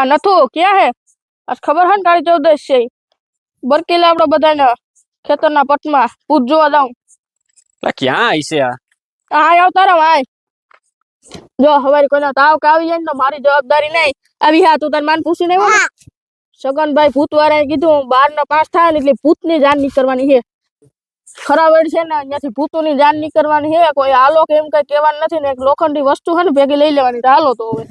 આ નથુ ક્યાં હે? આજ ખબર હે ને કાળી ચૌદશ છે બરકીલે આપડે બધાને ખેતરના પટમાં પૂજ જોવા જાઉં. લા ક્યાં હશે આ? આ આવ તારા આય જો હવારે કોઈ તાવ કે આવી જાય ને તો મારી જવાબદારી નહીં. આવી હા તું તાર માન પૂછી નહીં હોય સગનભાઈ ભૂત વાળાએ કીધું બાર ના પાસ થાય ને એટલે ભૂતની જાન નીકળવાની છે. ખરાવડ છે ને અહીંયાથી ભૂતોની જાન નીકળવાની છે. કોઈ હાલો કે એમ કઈ કહેવાનું નથી ને એક લોખંડી વસ્તુ છે ને ભેગી લઈ લેવાની. હાલો તો હવે.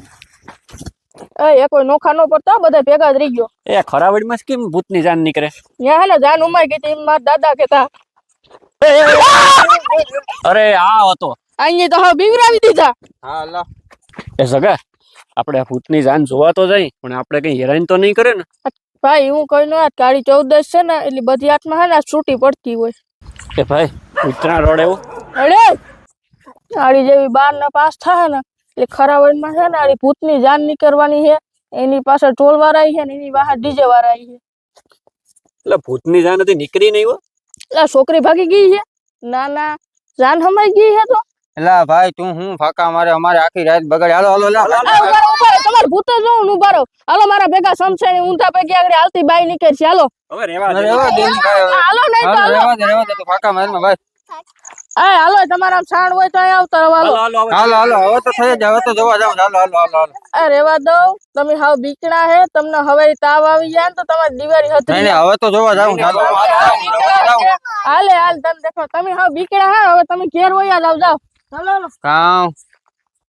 એ કોઈ નોખા નો પડતા બધા ભેગા જ રહી ગયો એ ખરાવડીમાં કેમ ભૂતની જાન નીકળે યા હેલા જાન ઉમાઈ ગઈ હતી મારા દાદા કેતા અરે આ હતો અહીંયા તો હવે બીવરાવી દીધા હા લા એ સગા આપણે ભૂત ભૂતની જાન જોવા તો જઈ પણ આપણે કઈ હેરાન તો નહીં કરે ને ભાઈ હું કઈ નો કાળી ચૌદશ છે ને એટલે બધી આત્મા હે ને છૂટી પડતી હોય એ ભાઈ ઉત્તરા રોડ એવું અરે કાળી જેવી બાર ના પાસ થાય ને એટલે ખરાવડમાં છે ને આડી ભૂતની જાન નીકળવાની છે. એની પાછળ ટોલ વાળા છે ને એની બહાર ડીજે વાળા છે. એટલે ભૂતની જાન હતી નીકળી નહીં એટલે છોકરી ભાગી ગઈ છે. ના ના જાન હમાઈ ગઈ છે તો. એલા ભાઈ તું હું ફાકા મારે? અમારે આખી રાત બગડ હાલો હાલો તમારે ભૂત જ જોઉં ઊભા હાલો મારા ભેગા સમસાણી ઊંધા પૈકી આગળ હાલતી બાઈ નીકળશે. છે હાલો. હવે રેવા દે. હાલો નહીં તો હાલો, હાલો. રેવા દે રેવા દે. ફાકા મારે ભાઈ. આ હાલો તમારા છાણ હોય તો અહીંયા આવતા રહો હાલો હાલો હાલો હવે તો થઈ જ હવે તો જોવા જાવ હાલો હાલો હાલો હાલો. આ રેવા દો. તમે હાવ બીકણા હે તમને હવે તાવ આવી જાય ને તો તમારી દિવાળી હતી. નહીં હવે તો જોવા જાવ હાલો હાલો, હાલો, તમે દેખો તમે હાવ બીકણા હે હવે તમે ઘેર હોય જાવ જાવ હાલો. કામ.